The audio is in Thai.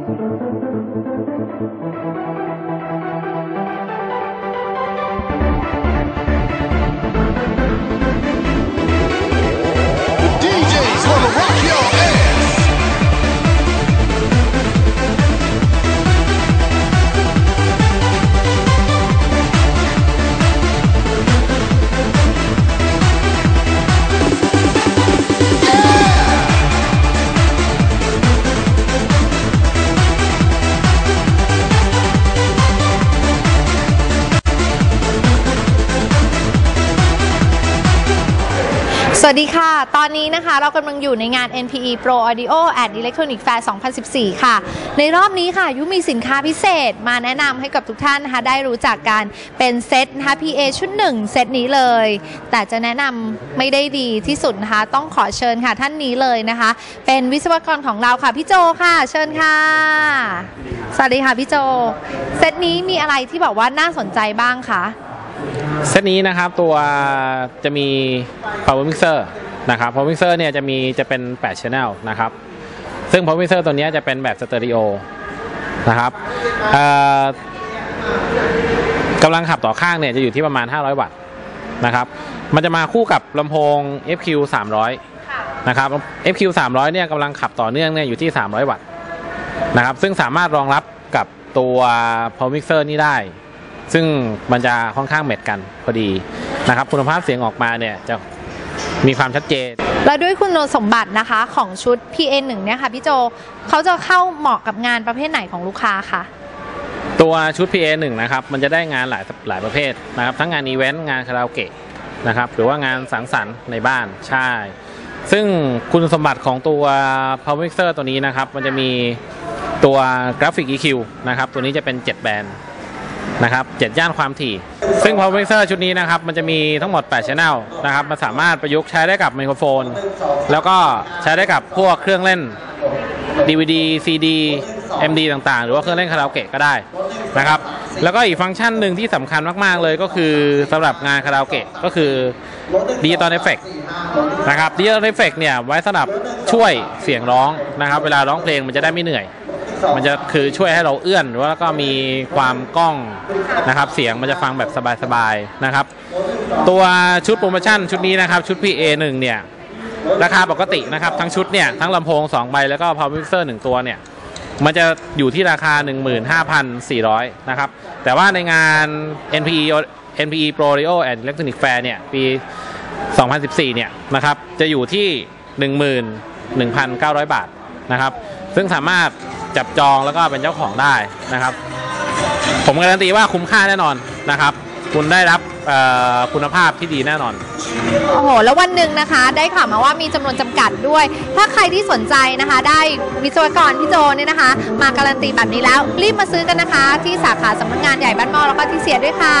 Thank you. วัสดีค่ะ ตอนนี้นะคะเรากำลังอยู่ในงาน NPE Pro Audio and Electronic Fair 2014 ค่ะ ในรอบนี้ค่ะ ยุมีสินค้าพิเศษมาแนะนำให้กับทุกท่านนะคะ ได้รู้จักกันเป็นเซตนะคะ PA ชุดหนึ่งเซตนี้เลย แต่จะแนะนำไม่ได้ดีที่สุดนะคะ ต้องขอเชิญค่ะท่านนี้เลยนะคะ เป็นวิศวกรของเราค่ะ พี่โจค่ะ เชิญค่ะ สวัสดีค่ะพี่โจ เซตนี้มีอะไรที่บอกว่าน่าสนใจบ้างคะ เซตนี้นะครับตัวจะมี power mixer นะครับ power mixer เนี่ยจะมีจะเป็น 8 channel นะครับ ซึ่ง power mixer ตัวนี้จะเป็นแบบสเตอริโอนะครับกำลังขับต่อข้างเนี่ยจะอยู่ที่ประมาณ 500 วัตต์นะครับ มันจะมาคู่กับลำโพง FQ 300นะครับ FQ 300เนี่ยกำลังขับต่อเนื่องเนี่ยอยู่ที่ 300 วัตต์นะครับ ซึ่งสามารถรองรับกับตัว power mixer นี้ได้ ซึ่งมันจะค่อนข้างเม็ดกันพอดีนะครับ คุณภาพเสียงออกมาเนี่ยจะมีความชัดเจน และด้วยคุณสมบัตินะคะของชุด PA1 เนี่ยค่ะพี่โจเขาจะเข้าเหมาะกับงานประเภทไหนของลูกค้าคะตัวชุด PA 1 นะครับมันจะได้งานหลายหลายประเภทนะครับทั้งงานอีเวนต์งานคาราโอเกะนะครับหรือว่างานสังสรรค์ในบ้านใช่ ซึ่งคุณสมบัติของตัว Power Mixer ตัวนี้นะครับ มันจะมีตัวกราฟิก EQ นะครับ ตัวนี้จะเป็น 7 แบนด์ นะครับ7ย่านความถี่ ซึ่ง Power Mixer ชุดนี้นะครับ มันจะมีทั้งหมด 8 Channel นะครับ มันสามารถประยุกต์ใช้ได้กับไมโครโฟน แล้วก็ใช้ได้กับพวกเครื่องเล่น DVD CD MD ต่างๆ หรือว่าเครื่องเล่นคาราโอเกะก็ได้นะครับ แล้วก็อีกฟังก์ชันหนึ่งที่สำคัญมากๆเลยก็คือสำหรับงานคาราโอเกะก็คือดิจิตอลเอฟเฟกนะครับดิจิตอลเอฟเฟกเนี่ยไว้สำหรับช่วยเสียงร้องนะครับ เวลาร้องเพลงมันจะได้ไม่เหนื่อย มันจะคือช่วยให้เราเอื้อนหรือว่าก็มีความกล้องนะครับ เสียงมันจะฟังแบบสบายๆนะครับ ตัวชุดโปรโมชั่นชุดนี้นะครับ ชุด PA1 เนี่ยราคาปกตินะครับ ทั้งชุดเนี่ย ทั้งลำโพง 2 ใบ แล้วก็ power mixer 1ตัวเนี่ย มันจะอยู่ที่ราคา 15,400 นะครับ แต่ว่าในงาน NPE NPE Pro Audio and Electronic Fair เนี่ย ปี 2014 เนี่ยนะครับ จะอยู่ที่ 11,900 บาทนะครับ ซึ่งสามารถ จับจองแล้วก็เป็นเจ้าของได้นะครับ ผมการันตีว่าคุ้มค่าแน่นอนนะครับ คุณได้รับคุณภาพที่ดีแน่นอน โอ้โห แล้ววันหนึ่งนะคะ ได้ข่าวมาว่ามีจำนวนจำกัดด้วย ถ้าใครที่สนใจนะคะ ได้วิศวกรพี่โจเนี่ยนะคะ มาการันตีแบบนี้แล้ว รีบมาซื้อกันนะคะ ที่สาขาสำนักงานใหญ่บ้านหมอแล้วก็ที่เสียด้วยค่ะ